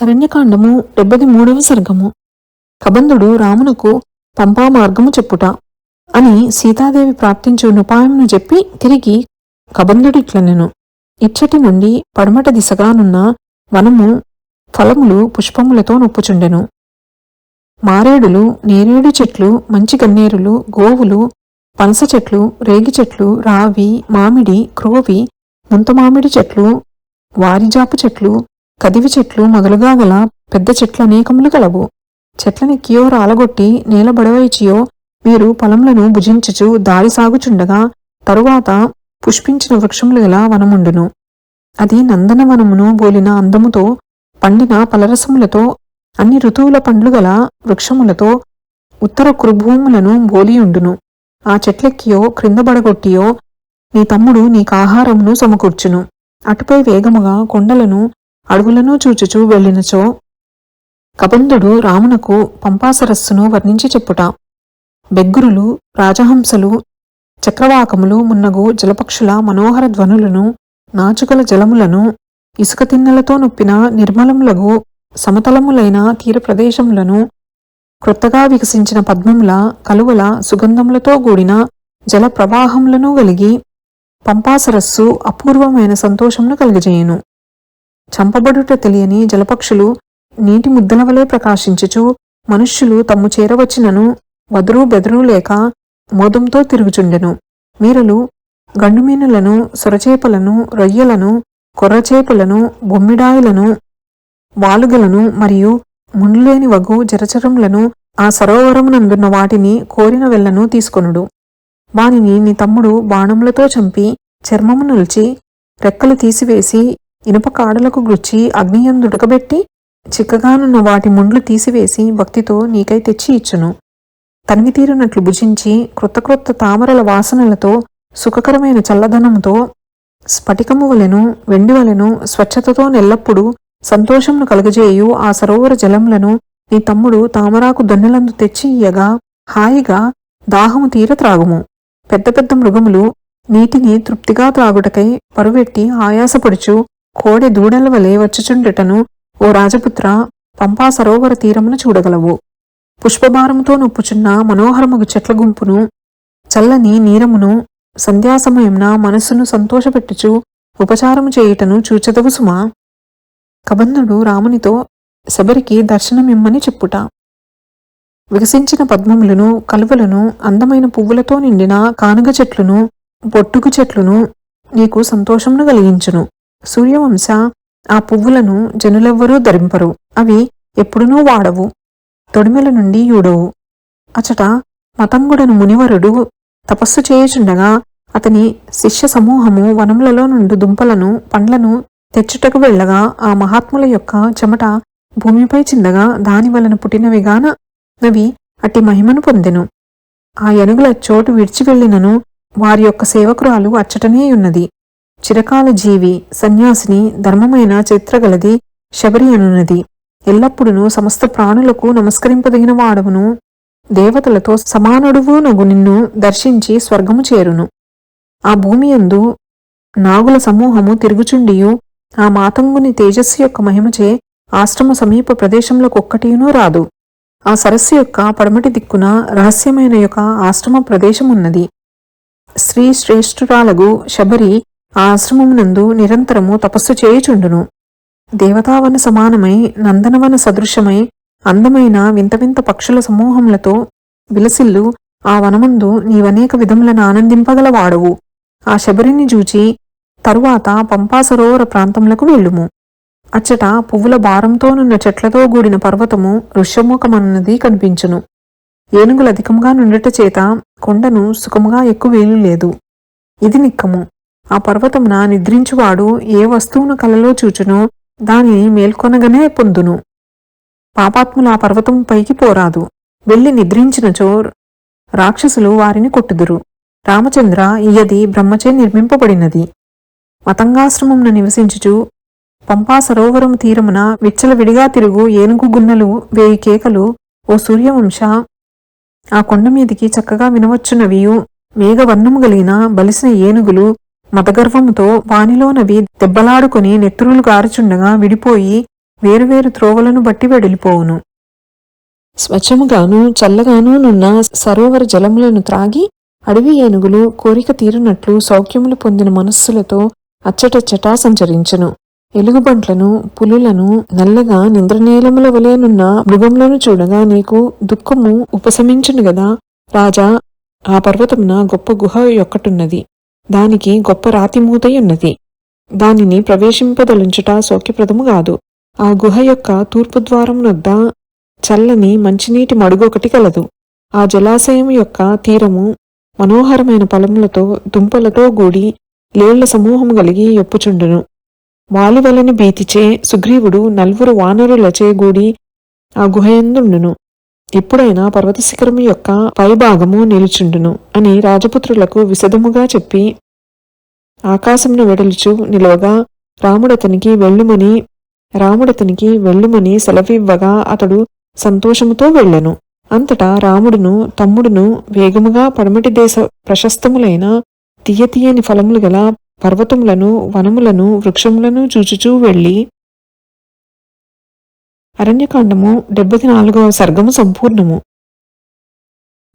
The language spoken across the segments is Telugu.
అరణ్యకాండము డెబ్బది మూడవ సర్గము. కబంధుడు రామునకు పంపా మార్గము చెప్పుట అని సీతాదేవి ప్రార్థించు ఉపాయమును చెప్పి తిరిగి కబంధుడిట్లనెను ఇచ్చటి నుండి పడమట దిశగానున్న వనము ఫలములు పుష్పములతో నొప్పుచుండెను. మారేడులు నేరేడు చెట్లు మంచి గన్నేరులు గోవులు పనస చెట్లు రేగి చెట్లు రావి మామిడి క్రోవి ముంతమామిడి చెట్లు వారిజాపు చెట్లు కదివి చెట్లు మొదలుగా గల పెద్ద చెట్లు అనేకములు కలవు చెట్లనెక్కియో రాలగొట్టి నేల బడవైచియో మీరు పొలములను భుజించుచు దారి సాగుచుండగా తరువాత పుష్పించిన వృక్షములు గల వనముండును? అది నందనవనమును బోలిన అందముతో పండిన పలరసములతో అన్ని ఋతువుల పండ్లు గల వృక్షములతో ఉత్తర కురుభూములను బోలియుండును. ఆ చెట్లెక్కియో క్రిందబడగొట్టియో నీ తమ్ముడు నీకాహారమును సమకూర్చును. అటుపై వేగముగా కొండలను అడవులను చూచుచూ వెళ్ళినచో కబంధుడు రామునకు పంపాసరస్సును వర్ణించి చెప్పుట. బెగ్గురులు రాజహంసలు చక్రవాకములు మున్నగు జలపక్షుల మనోహర ధ్వనులను నాచుకల జలములను ఇసుక తిన్నెలతో నొప్పిన నిర్మలములగు సమతలములైన తీర ప్రదేశములను క్రొత్తగా వికసించిన పద్మముల కలువల సుగంధములతో కూడిన జల ప్రవాహములను కలిగి పంపాసరస్సు అపూర్వమైన సంతోషమును కలిగజేయును. చంపబడుట తెలియని జలపక్షులు నీటి ముద్దల వలె ప్రకాశించుచు మనుష్యులు తమ్ము చేరవచ్చినను వదురు బెదరు లేక మోదంతో తిరుగుచుండెను. మీరలు గండుమీనులను సొరచేపలను రొయ్యలను కొర్రచేపలను బొమ్మిడాయిలను వాలుగలను మరియు ముండ్లేని వగు జరచరములను ఆ సరోవరమునందున్న వాటిని కోరిన వెళ్ళను తీసుకొనుడు. వానిని నీ తమ్ముడు బాణములతో చంపి చర్మము నిలిచి రెక్కలు తీసివేసి ఇనుప కాడలకు గుచ్చి అగ్నియందుడకబెట్టి చిక్కగానున్న వాటి ముండ్లు తీసివేసి భక్తితో నీకై తెచ్చి ఇచ్చును. తనివి తీరినట్లు భుజించి క్రొత్త క్రొత్త తామరల వాసనలతో సుఖకరమైన చల్లదనంతో స్ఫటికము వలెను వెండి వలెను స్వచ్ఛతతో నెల్లప్పుడూ సంతోషమును కలుగజేయు ఆ సరోవర జలములను నీ తమ్ముడు తామరాకు దొన్నెలందు తెచ్చి ఇయ్యగా హాయిగా దాహము తీర త్రాగుము. పెద్ద పెద్ద మృగములు నీటిని తృప్తిగా త్రాగుటకై పరువెట్టి ఆయాసపడుచు కోడె దూడల వలె వచ్చుచుండుటను ఓ రాజపుత్ర పంపా సరోవర తీరమును చూడగలవు. పుష్పభారముతో నొప్పుచున్న మనోహరముగు చెట్ల గుంపును చల్లని నీరమును సంధ్యాసమయంన మనస్సును సంతోషపెట్టుచు ఉపచారము చేయుటను చూచెదవు సుమా. కబంధుడు రామునితో శబరికి దర్శనమిమ్మని చెప్పుట. వికసించిన పద్మములను కలువలను అందమైన పువ్వులతో నిండిన కానుగ చెట్లును పొట్టుకు చెట్లును నీకు సంతోషమును కలిగించును. సూర్యవంశ ఆ పువ్వులను జనులెవ్వరూ ధరింపరు. అవి ఎప్పుడునూ వాడవు తొడిమెల నుండి యూడవు. అచట మతంగుడను మునివరుడు తపస్సు చేయుచుండగా అతని శిష్య సమూహము వనములలో నుండి దుంపలను పండ్లను తెచ్చుటకు వెళ్ళగా ఆ మహాత్ముల యొక్క చెమట భూమిపై చిందగా దాని వలన పుట్టినవిగాన నవి అట్టి మహిమను పొందెను. ఆ ఎనుగుల చోటు విడిచి వెళ్ళినను వారి యొక్క సేవకురాలు అచ్చటనే ఉన్నది. చిరకాల జీవి సన్యాసిని ధర్మమైన చిత్రగలది శబరి అనున్నది. ఎల్లప్పుడూ సమస్త ప్రాణులకు నమస్కరింపదగిన వాడవును దేవతలతో సమానుడువు నగు నిన్ను దర్శించి స్వర్గము చేరును. ఆ భూమి యందు నాగుల సమూహము తిరుగుచుండియు ఆ మాతంగుని తేజస్సు యొక్క మహిమచే ఆశ్రమ సమీప ప్రదేశంలోకొక్కటినూ రాదు. ఆ సరస్సు యొక్క పడమటి దిక్కున రహస్యమైన యొక్క ఆశ్రమ ప్రదేశమున్నది. స్త్రీ శ్రేష్ఠురాలగు శబరి ఆశ్రమమునందు నిరంతరము తపస్సు చేయుచుండును. దేవతావన సమానమై నందనవన సదృశమై అందమైన వింత వింత పక్షుల సమూహములతో విలసిల్లు ఆ వనమందు నీవనేక విధములను ఆనందింపగలవాడవు. ఆ శబరిని చూచి తరువాత పంపాసరోవర ప్రాంతములకు వెళ్ళుము. అచ్చట పువ్వుల భారంతోనున్న చెట్లతో కూడిన పర్వతము ఋష్యముఖమన్నది కనిపించును. ఏనుగులు అధికముగా నుండుట చేత కొండను సుఖముగా ఎక్కువ వీలు లేదు ఇది నిక్కము. ఆ పర్వతమున నిద్రించువాడు ఏ వస్తువును కలలో చూచునో దానిని మేల్కొనగనే పొందును. పాపాత్ముల ఆ పర్వతం పైకి పోరాదు. వెళ్ళి నిద్రించినచో రాక్షసులు వారిని కొట్టుదురు. రామచంద్ర ఇయది బ్రహ్మచే నిర్మింపబడినది. మతంగాశ్రమమున నివసించుచు పంపా సరోవరం తీరమున విచ్చలవిడిగా తిరుగు ఏనుగు గున్నలు వేయి కేకలు ఓ సూర్యవంశ! ఆ కొండ మీదికి చక్కగా వినవచ్చునవియు మేఘవర్ణము కలిగిన బలిసిన ఏనుగులు మతగర్వముతో వానిలోనవి దెబ్బలాడుకొని నెత్తురులు గారుచుండగా విడిపోయి వేరువేరు త్రోవలను బట్టి వెడిలిపోవును. స్వచ్ఛముగాను చల్లగాను నున్న సరోవర జలములను త్రాగి అడవి ఏనుగులు కోరిక తీరునట్లు సౌఖ్యములు పొందిన మనస్సులతో అచ్చటచ్చటా సంచరించును. ఎలుగుబంట్లను పులులను నల్లగా నిద్రనీలముల వలెనున్న మృగములను చూడగా నీకు దుఃఖము ఉపశమించును గదా. రాజా ఆ పర్వతమున గొప్ప గుహ యొక్కటున్నది. దానికి గొప్ప రాతిమూతయున్నది దానిని ప్రవేశింపదలుంచుట సౌఖ్యప్రదము కాదు. ఆ గుహ యొక్క తూర్పు ద్వారం వద్ద చల్లని మంచినీటి మడుగొకటి కలదు. ఆ జలాశయం యొక్క తీరము మనోహరమైన పొలములతో దుంపలతో గూడి లేళ్ళ సమూహము కలిగి ఎప్పుచుండును వాలివలని భీతిచే సుగ్రీవుడు నలుగురు వానరులచే గూడి ఆ గుహయందుండును ఎప్పుడైనా పర్వత శిఖరము యొక్క పైభాగము నిలుచుండును అని రాజపుత్రులకు విశదముగా చెప్పి ఆకాశమును వెడలుచు నిలవగా రాముడతనికి వెళ్ళుమని రాముడతనికి వెళ్ళుమని సెలవివ్వగా అతడు సంతోషముతో వెళ్ళెను. అంతటా రాముడును తమ్ముడును వేగముగా పడమటి దేశ ప్రశస్తములైన తీయ తీయని ఫలములు గల పర్వతములను వనములను వృక్షములను చూచుచూ వెళ్ళి అరణ్యకాండము డెబ్బది నాలుగవ సర్గము సంపూర్ణము.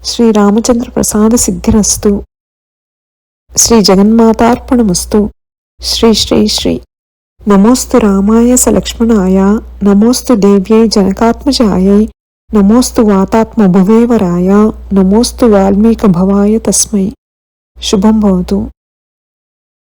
శ్రీ రామచంద్ర ప్రసాద సిద్ధిరస్తు. శ్రీ జగన్మాతార్పణమస్తు. శ్రీ శ్రీ శ్రీ. నమోస్తు రామాయ సలక్ష్మణాయ నమోస్తు దేవ్యై జనకాత్మజాయై నమోస్తు వాతాత్మ భువేవరాయ నమోస్తు వాల్మీక భవాయ తస్మై. శుభం భవతు.